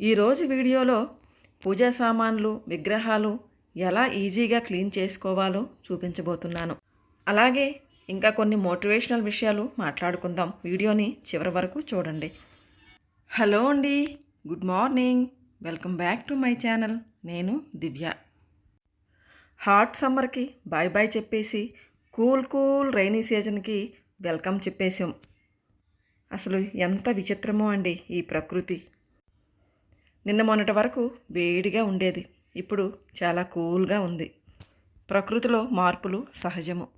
ఈరోజు వీడియోలో పూజా సామాన్లు విగ్రహాలు ఎలా ఈజీగా క్లీన్ చేసుకోవాలో చూపించబోతున్నాను. అలాగే ఇంకా కొన్ని మోటివేషనల్ విషయాలు మాట్లాడుకుందాం. వీడియోని చివరి వరకు చూడండి. హలో అండి. Good morning. Welcome back to my channel. నేను దివ్య. హాట్ సమ్మర్కి బాయ్ బాయ్ చెప్పేసి కూల్ కూల్ రైనీ సీజన్కి వెల్కమ్ చెప్పేసాం అసలు ఎంత విచిత్రమో అండి ఈ ప్రకృతి. నిన్న మొన్నటి వరకు వేడిగా ఉండేది. ఇప్పుడు చాలా కూల్గా ఉంది. ప్రకృతిలో మార్పులు సహజము.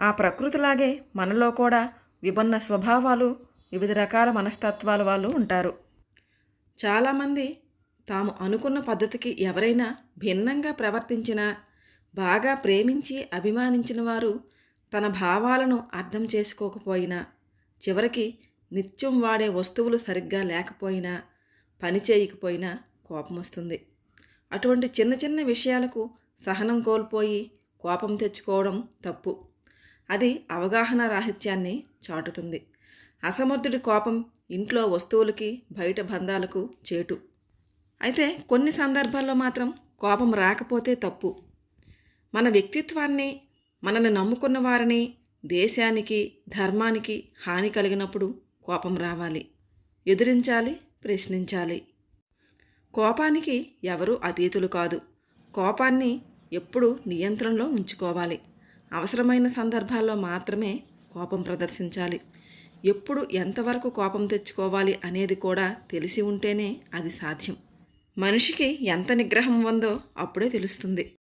ఆ ప్రకృతిలాగే మనలో కూడా విభిన్న స్వభావాలు వివిధ రకాల మనస్తత్వాల వాళ్ళు ఉంటారు. చాలామంది తాము అనుకున్న పద్ధతికి ఎవరైనా భిన్నంగా ప్రవర్తించినా బాగా ప్రేమించి అభిమానించిన వారు తన భావాలను అర్థం చేసుకోకపోయినా చివరికి నిత్యం వాడే వస్తువులు సరిగ్గా లేకపోయినా పని చేయకపోయినా కోపం వస్తుంది అటువంటి చిన్న చిన్న విషయాలకు సహనం కోల్పోయి కోపం తెచ్చుకోవడం తప్పు. అది అవగాహన రాహిత్యాన్ని చాటుతుంది. అసమర్థుడి కోపం ఇంట్లో వస్తువులకి బయట బంధాలకు చేటు. అయితే కొన్ని సందర్భాల్లో మాత్రం కోపం రాకపోతే తప్పు. మన వ్యక్తిత్వాన్ని మనల్ని నమ్ముకున్న వారిని దేశానికి ధర్మానికి హాని కలిగినప్పుడు కోపం రావాలి. ఎదిరించాలి ప్రశ్నించాలి. కోపానికి ఎవరు అతీతులు కాదు. కోపాన్ని ఎప్పుడు నియంత్రణలో ఉంచుకోవాలి. అవసరమైన సందర్భాల్లో మాత్రమే కోపం ప్రదర్శించాలి. ఎప్పుడు ఎంతవరకు కోపం తెచ్చుకోవాలి అనేది కూడా తెలిసి ఉంటేనే అది సాధ్యం. మనిషికి ఎంత నిగ్రహం ఉందో అప్పుడే తెలుస్తుంది.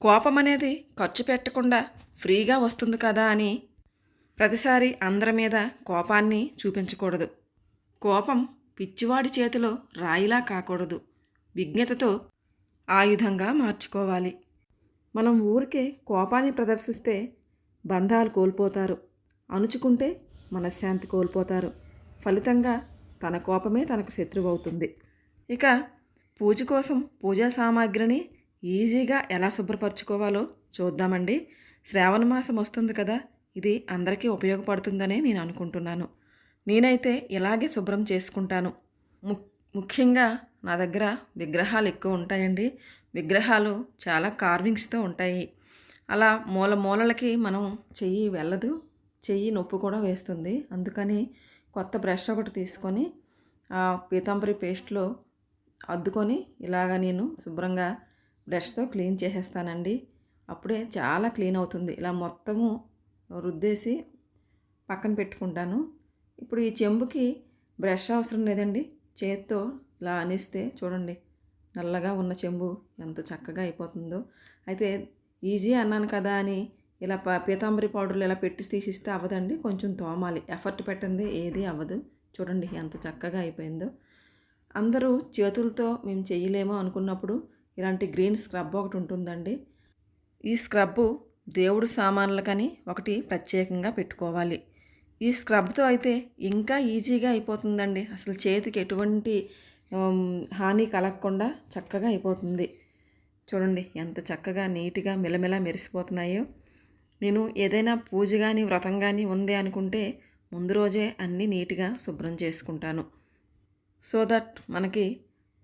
కోపం అనేది ఖర్చు పెట్టకుండా ఫ్రీగా వస్తుంది కదా అని ప్రతిసారి అందరి మీద కోపాన్ని చూపించకూడదు. కోపం పిచ్చివాడి చేతిలో రాయిలా కాకూడదు. విజ్ఞతతో ఆయుధంగా మార్చుకోవాలి. మనం ఊరికే కోపాన్ని ప్రదర్శిస్తే బంధాలు కోల్పోతారు. అణుచుకుంటే మనశ్శాంతి కోల్పోతారు. ఫలితంగా తన కోపమే తనకు శత్రువు అవుతుంది ఇక పూజ కోసం పూజా సామాగ్రిని ఈజీగా ఎలా శుభ్రపరచుకోవాలో చూద్దామండి. శ్రావణ మాసం వస్తుంది కదా ఇది అందరికీ ఉపయోగపడుతుందనే నేను అనుకుంటున్నాను. నేనైతే ఇలాగే శుభ్రం చేసుకుంటాను. ము ముఖ్యంగా నా దగ్గర విగ్రహాలు ఎక్కువ ఉంటాయండి. విగ్రహాలు చాలా కార్వింగ్స్తో ఉంటాయి. అలా మూల మూలలకి మనం చెయ్యి వెళ్ళదు. చెయ్యి నొప్పి కూడా వేస్తుంది. అందుకని కొత్త బ్రష్ ఒకటి తీసుకొని ఆ పీతాంబరి పేస్ట్లో అద్దుకొని ఇలాగ నేను శుభ్రంగా బ్రష్తో క్లీన్ చేసేస్తానండి. అప్పుడే చాలా క్లీన్ అవుతుంది. ఇలా మొత్తము రుద్దేసి పక్కన పెట్టుకుంటాను. ఇప్పుడు ఈ చెంబుకి బ్రష్ అవసరం లేదండి. చేత్తో ఇలా అనిస్తే చూడండి నల్లగా ఉన్న చెంబు ఎంత చక్కగా అయిపోతుందో. అయితే ఈజీ అన్నాను కదా అని ఇలా ప పీతాంబరి పౌడర్లు ఇలా పెట్టి తీసిస్తే అవ్వదండి. కొంచెం తోమాలి. ఎఫర్ట్ పెట్టండి ఏది అవ్వదు. చూడండి ఎంత చక్కగా అయిపోయిందో. అందరూ చేతులతో మేము చేయలేమో అనుకున్నప్పుడు ఇలాంటి గ్రీన్ స్క్రబ్ ఒకటి ఉంటుందండి. ఈ స్క్రబ్బు దేవుడు సామాన్లకని ఒకటి ప్రత్యేకంగా పెట్టుకోవాలి. ఈ స్క్రబ్తో అయితే ఇంకా ఈజీగా అయిపోతుందండి. అసలు చేతికి ఎటువంటి హాని కలగకుండా చక్కగా అయిపోతుంది. చూడండి ఎంత చక్కగా నీట్గా మిలమిల మెరిసిపోతున్నాయో. నేను ఏదైనా పూజ కానీ వ్రతం కానీ ఉంది అనుకుంటే ముందు రోజే అన్నీ నీట్గా శుభ్రం చేసుకుంటాను. సో దట్ మనకి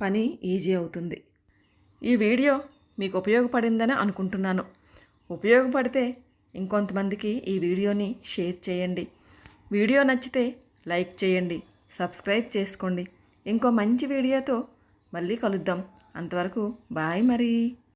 పని ఈజీ అవుతుంది. ఈ వీడియో మీకు ఉపయోగపడిందని అనుకుంటున్నాను. ఉపయోగపడితే ఇంకొంతమందికి ఈ వీడియోని షేర్ చేయండి. వీడియో నచ్చితే లైక్ చేయండి సబ్స్క్రైబ్ చేసుకోండి. ఇంకో మంచి వీడియోతో మళ్ళీ కలుద్దాం. అంతవరకు బాయ్ మరి.